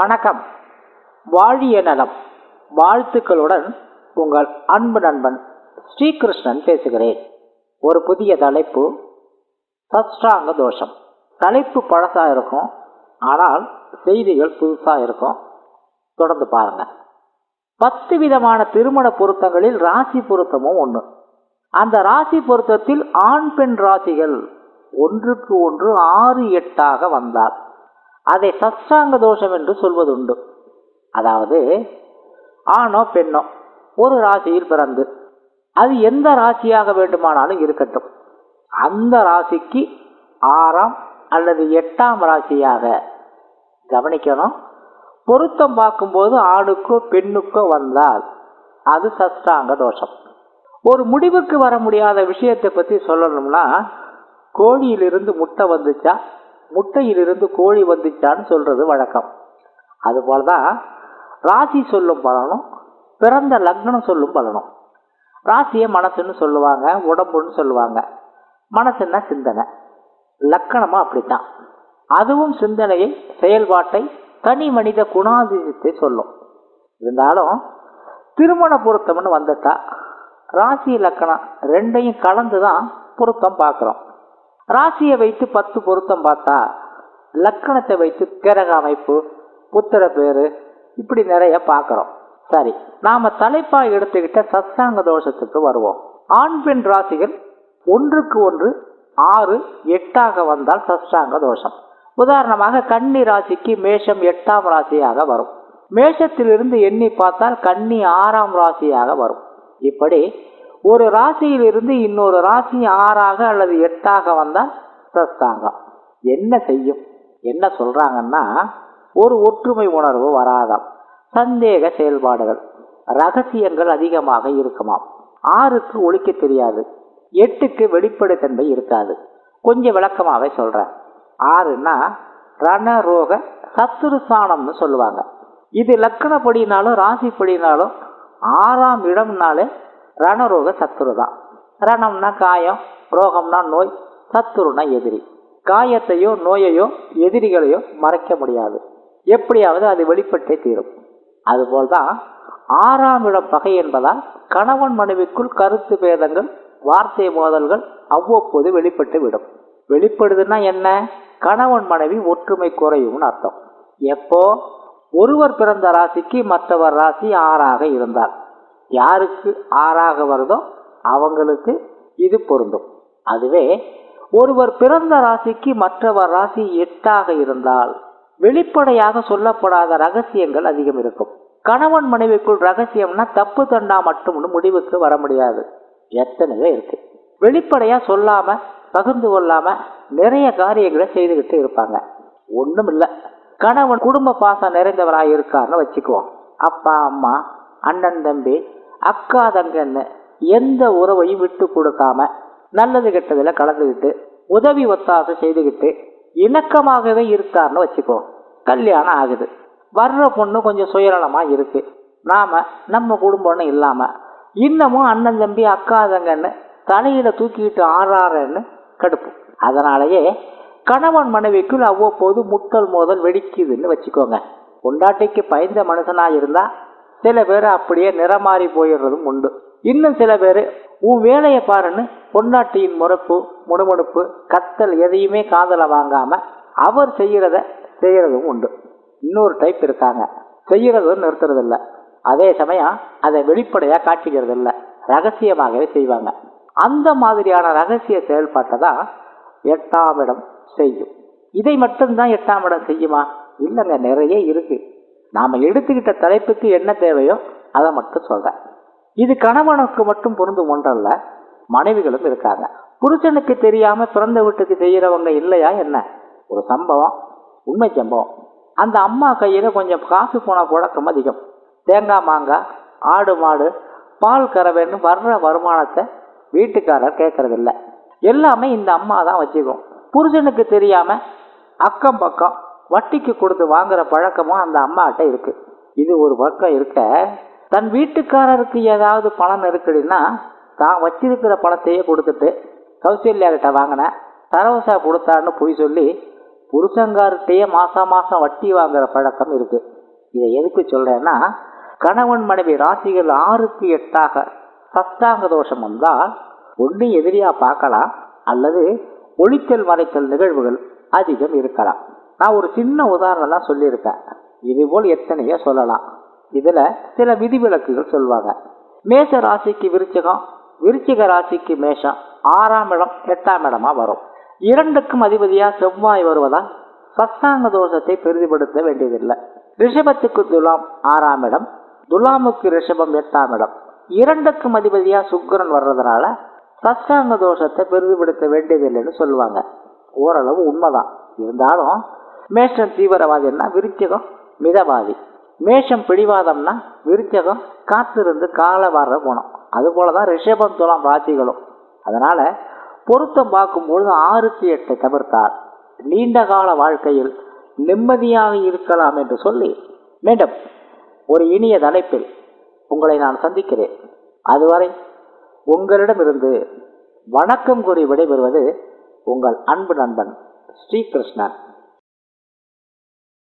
வணக்கம். வாழிய நலம். வாழ்த்துக்களுடன் உங்கள் அன்பு நண்பன் ஸ்ரீகிருஷ்ணன் பேசுகிறேன். ஒரு புதிய தலைப்பு சஷ்டாங்க தோஷம். தலைப்பு பழசாக இருக்கும் ஆனால் செய்திகள் புதுசாக இருக்கும். தொடர்ந்து பாருங்க. பத்து விதமான திருமண பொருத்தங்களில் ராசி பொருத்தமும் ஒன்று அந்த ராசி பொருத்தத்தில் ஆண் பெண் ராசிகள் ஒன்றுக்கு ஒன்று ஆறு எட்டாக வந்தார் அதை சஷ்டாங்க தோஷம் என்று சொல்வதுண்டு. அதாவது ஆணோ பெண்ணோ ஒரு ராசியில் பிறந்து அது எந்த ராசியாக வேண்டுமானாலும் இருக்கட்டும். அந்த ராசிக்கு ஆறாம் அல்லது எட்டாம் ராசியாக கவனிக்கணும். பொருத்தம் பார்க்கும்போது ஆணுக்கோ பெண்ணுக்கோ வந்தால் அது சஷ்டாங்க தோஷம். ஒரு முடிவுக்கு வர முடியாத விஷயத்தை பற்றி சொல்லணும்னா கோழியிலிருந்து முட்டை வந்துச்சா? முட்டையிலிருந்து கோழி வந்துச்சான்னு சொல்கிறது வழக்கம். அதுபோல தான் ராசி சொல்லும் பலனும் பிறந்த லக்னம் சொல்லும் பலனும். ராசியை மனசுன்னு சொல்லுவாங்க உடம்புன்னு சொல்லுவாங்க. மனசுன்னா சிந்தனை. லக்கணமாக அப்படித்தான். அதுவும் சிந்தனையை செயல்பாட்டை தனி மனித குணாதிசயத்தை சொல்லும். இருந்தாலும் திருமண பொருத்தம்னு வந்துட்டா ராசி லக்கணம் ரெண்டையும் கலந்து தான் பொருத்தம் பார்க்குறோம். ராசியை வைத்து பத்து பொருத்தம் பார்த்தா லக்கணத்தை வைத்து கிரக அமைப்பு புத்திர பேரு இப்படி நிறைய பார்க்குறோம். சரி நாம தலைப்பா எடுத்துக்கிட்ட சத்சாங்க தோஷத்துக்கு வருவோம். ஆண் பெண் ராசிகள் ஒன்றுக்கு ஒன்று ஆறு எட்டாக வந்தால் சஷ்டாங்க தோஷம். உதாரணமாக கன்னி ராசிக்கு மேஷம் எட்டாம் ராசியாக வரும். மேஷத்திலிருந்து எண்ணி பார்த்தால் கன்னி ஆறாம் ராசியாக வரும். இப்படி ஒரு ராசியிலிருந்து இன்னொரு ராசி ஆறாக அல்லது எட்டாக வந்தால் பிரஸ்தாங்கம் என்ன செய்யும்? என்ன சொல்றாங்கன்னா ஒரு ஒற்றுமை உணர்வு வராதாம். சந்தேக செயல்பாடுகள் ரகசியங்கள் அதிகமாக இருக்குமாம். ஆறுக்கு ஒழிக்க தெரியாது. எட்டுக்கு வெளிப்படைத்தன்மை இருக்காது. கொஞ்சம் விளக்கமாக சொல்றேன். ஆறுன்னா ரணரோக சத்துருசானம்னு சொல்லுவாங்க. இது லக்கணப்படினாலும் ராசிப்படினாலும் ஆறாம் இடம்னாலே ரணரோக சத்துரு தான் ரணம்னா காயம் ரோகம்னா நோய் சத்துருனா எதிரி. காயத்தையோ நோயையோ எதிரிகளையோ மறைக்க முடியாது. எப்படியாவது அது வெளிப்பட்டே தீரும். அதுபோல்தான் ஆறாம் இடம் பகை என்பதால் கணவன் மனைவிக்குள் கருத்து பேதங்கள் வார்த்தை மோதல்கள் அவ்வப்போது வெளிப்பட்டு விடும். வெளிப்படுதுன்னா என்ன? கணவன் மனைவி ஒற்றுமை குறையும்னு அர்த்தம். எப்போ? ஒருவர் பிறந்த ராசிக்கு மற்றவர் ராசி ஆறாக இருந்தார் யாருக்கு ஆறாக வருதோ அவங்களுக்கு இது பொருந்தும். அதுவே ஒருவர் பிறந்த ராசிக்கு மற்றவர் ராசி எட்டாக இருந்தால் வெளிப்படையாக சொல்லப்படாத ரகசியங்கள் அதிகம் இருக்கும். கணவன் மனைவிக்குள் ரகசியம்னா தப்பு தண்டா மட்டும்னு முடிவுக்கு வர முடியாது. எத்தனையோ இருக்கு. வெளிப்படையா சொல்லாம பகிர்ந்து கொள்ளாம நிறைய காரியங்களை செய்துக்கிட்டு இருப்பாங்க. ஒன்றும் இல்லை கணவன் குடும்ப பாசம் நிறைந்தவராக இருக்காருன்னு வச்சுக்குவோம். அப்பா அம்மா அண்ணன் தம்பி அக்கா தங்கன்னு எந்த உறவையும் விட்டு கொடுக்காம நல்லது கெட்டதில் கலந்துக்கிட்டு உதவி ஒத்தாசை செய்துக்கிட்டு இணக்கமாகவே இருக்காருன்னு வச்சுக்கோ கல்யாணம் ஆகுது. வர்ற பொண்ணு கொஞ்சம் சுயநலமாக இருக்கு. நாம் நம்ம குடும்பம்னு இல்லாமல் இன்னமும் அண்ணன் தம்பி அக்கா தங்கன்னு தலையில தூக்கிட்டு ஆறாறன்னு கடுப்பு அதனாலேயே கணவன் மனைவிக்குள் அவ்வப்போது முட்டல் மோதல் வெடிக்குதுன்னு வச்சுக்கோங்க. பொண்டாட்டிக்கு பயந்த மனுஷனாக இருந்தால் சில பேர் அப்படியே நிறமாறி போயிடுறதும் உண்டு. இன்னும் சில பேர் உன் வேலையை பாருன்னு பொன்னாட்டியின் முறப்பு முணுமுணுப்பு கத்தல் எதையுமே காதல வாங்காம அவர் செய்கிறத செய்கிறதும் உண்டு. இன்னொரு டைப் இருக்காங்க. செய்கிறதும் நிறுத்துறதில்ல. அதே சமயம் அதை வெளிப்படையாக காட்டிக்கிறது இல்லை ரகசியமாகவே செய்வாங்க. அந்த மாதிரியான ரகசிய செயல்பாட்டை தான் எட்டாம் இடம் செய்யும். இதை மட்டும்தான் எட்டாம் இடம் செய்யுமா? இல்லைங்க நிறைய இருக்குது நாம் எடுத்துக்கிட்ட தலைப்புக்கு என்ன தேவையோ அதை மட்டும் சொல்கிறேன் இது கணவனுக்கு மட்டும் பொருந்தும் ஒன்றல்ல மனைவிகளும் இருக்காங்க. புருஷனுக்கு தெரியாமல் பிறந்த வீட்டுக்கு செய்கிறவங்க இல்லையா என்ன? ஒரு சம்பவம் உண்மை சம்பவம். அந்த அம்மா கையில் கொஞ்சம் காசு போன புழக்கம் அதிகம். தேங்காய் மாங்காய் ஆடு மாடு பால் கறவைன்னு வர்ற வருமானத்தை வீட்டுக்காரர் கேட்கறதில்ல எல்லாமே இந்த அம்மா தான் வச்சுக்கும். புருஷனுக்கு தெரியாமல் அக்கம் பக்கம் வட்டிக்கு கொடுத்து வாங்குற பழக்கமும் அந்த அம்மாட்ட இருக்கு. இது ஒரு பக்கம் இருக்க தன் வீட்டுக்காரருக்கு ஏதாவது பணம் நெருக்கடினா தான் வச்சிருக்கிற பணத்தையே கொடுத்துட்டு கௌசல்யாக்கிட்ட வாங்கினேன் வாங்கின சரவசா கொடுத்தான்னு பொய் சொல்லி புருஷங்கார்கிட்டயே மாதம் மாதம் வட்டி வாங்குற பழக்கம் இருக்கு. இதை எதுக்கு சொல்கிறேன்னா கணவன் மனைவி ராசிகள் ஆறுக்கு எட்டாக சஷ்டாங்க தோஷம் வந்தால் ஒன்று எதிரியாக பார்க்கலாம் அல்லது ஒளித்தல் மறைத்தல் நிகழ்வுகள் அதிகம் இருக்கலாம். நான் ஒரு சின்ன உதாரணம் தான் சொல்லியிருக்கேன் இதுபோல் எத்தனையோ சொல்லலாம். இதில் சில விதிவிலக்குகள் சொல்லுவாங்க மேஷ ராசிக்கு விருச்சகம் விருச்சிக ராசிக்கு மேஷம் ஆறாம் இடம் எட்டாம் இடமாக வரும். இரண்டுக்கும் அதிபதியாக செவ்வாய் வருவதால் சத்தாங்க தோஷத்தை பெரிதுபடுத்த வேண்டியதில்லை. ரிஷபத்துக்கு துலாம் ஆறாம் இடம். துலாமுக்கு ரிஷபம் எட்டாம் இடம். இரண்டுக்கும் அதிபதியாக சுக்கரன் வர்றதுனால சஷ்டாங்க தோஷத்தை பெரிதுபடுத்த வேண்டியதில்லைன்னு சொல்லுவாங்க. ஓரளவு உண்மைதான். இருந்தாலும் மேஷம் தீவிரவாதின்னா விருச்சிகம் மிதவாதி. மேஷம் பிடிவாதம்னா விருச்சகம் காத்திருந்து காலை வர்ற குணம். அதுபோல தான் ரிஷபம் துலாம் ராசிகளும். அதனால் பொருத்தம் பார்க்கும்பொழுது ஆறுக்கு எட்டை தவிர்த்தார் நீண்ட கால வாழ்க்கையில் நிம்மதியாக இருக்கலாம் என்று சொல்லி மீண்டும் ஒரு இனிய தலைப்பில் உங்களை நான் சந்திக்கிறேன். அதுவரை உங்களிடமிருந்து வணக்கம் கூறி விடைபெறுவது உங்கள் அன்பு நண்பன் ஸ்ரீகிருஷ்ணன்.